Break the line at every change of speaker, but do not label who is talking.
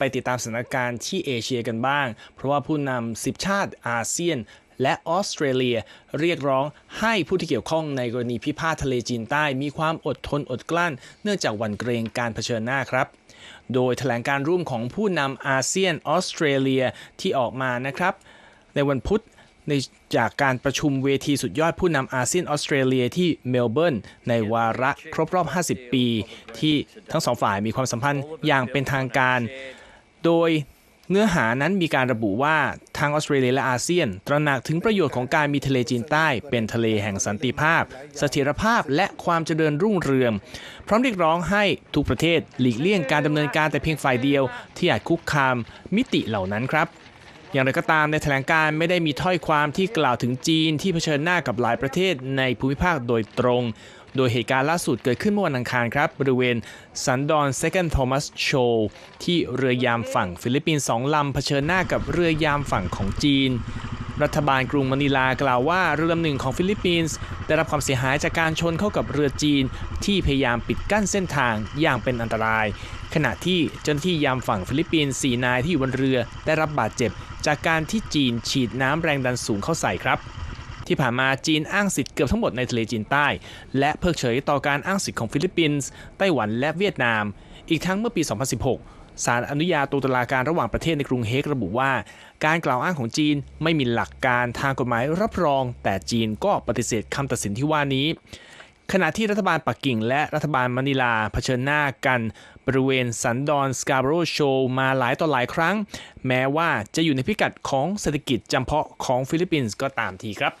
ไปติดตามสถานการณ์ที่เอเชียกันบ้าง เพราะว่าผู้นำ10ชาติอาเซียน และออสเตรเลียเรียกร้องให้ผู้ที่เกี่ยวข้องในกรณีพิพาททะเลจีนใต้มีความอดทนอดกลั้น เนื่องจากหวั่นเกรงการเผชิญหน้าครับ โดยแถลงการร่วมของผู้นำอาเซียนออสเตรเลียที่ออกมานะครับ ในวันพุธในจากการประชุมเวทีสุดยอดผู้นำอาเซียนออสเตรเลียที่เมลเบิร์นในวาระครบรอบ 50 ปี ที่ทั้งสองฝ่ายมีความสัมพันธ์อย่างเป็นทางการ โดยเนื้อหานั้นมีการระบุว่าทางออสเตรเลียและอาเซียน ตระหนักถึงประโยชน์ของการมีทะเลจีนใต้เป็นทะเลแห่งสันติภาพ เสถียรภาพและความเจริญรุ่งเรือง พร้อมเรียกร้องให้ทุกประเทศหลีกเลี่ยงการดำเนินการแต่เพียงฝ่ายเดียว ที่อาจคุกคามมิติเหล่านั้นครับ อย่างไรก็ตามในแถลงการไม่ได้มีถ้อยความที่กล่าวถึงจีนที่เผชิญหน้ากับหลายประเทศในภูมิภาคโดยตรง โดยเหตุการณ์ล่าสุดเกิดขึ้นเมื่อวันอังคารครับ บริเวณสันดอน Second Thomas Show ที่เรือยามฝั่งฟิลิปปินส์สองลำเผชิญหน้ากับเรือยามฝั่งของจีน รัฐบาลกรุงมะนิลากล่าวว่าเรือลำหนึ่งของฟิลิปปินส์ได้รับความเสียหายจากการชนเข้ากับเรือจีน ที่พยายามปิดกั้นเส้นทางอย่างเป็นอันตราย ขณะที่เจ้าหน้าที่ยามฝั่งฟิลิปปินส์4นายที่อยู่บนเรือได้รับบาดเจ็บ จากการที่จีนฉีดน้ำแรงดันสูงเข้าใส่ครับที่ผ่านมาจีนอ้างสิทธิ์เกือบทั้งหมดในทะเลจีนใต้ และเพิกเฉยต่อการอ้างสิทธิ์ของฟิลิปปินส์ไต้หวันและเวียดนาม อีกทั้งเมื่อปี 2016 ศาลอนุญาโตตุลาการระหว่างประเทศในกรุงเฮกระบุว่า การกล่าวอ้างของจีนไม่มีหลักการทางกฎหมายรับรอง แต่จีนก็ปฏิเสธคำตัดสินที่ว่านี้ ขณะที่รัฐบาลปักกิ่งและรัฐบาลมะนิลาเผชิญหน้ากัน บริเวณสันดอนสกา b โรโชมาหลายต่อหลายครั้ง แม้ว่าจะอยู่ในพิกัดของเศรษฐกิจจำเพาะของฟิลิปปินส์ก็ตามทีครับ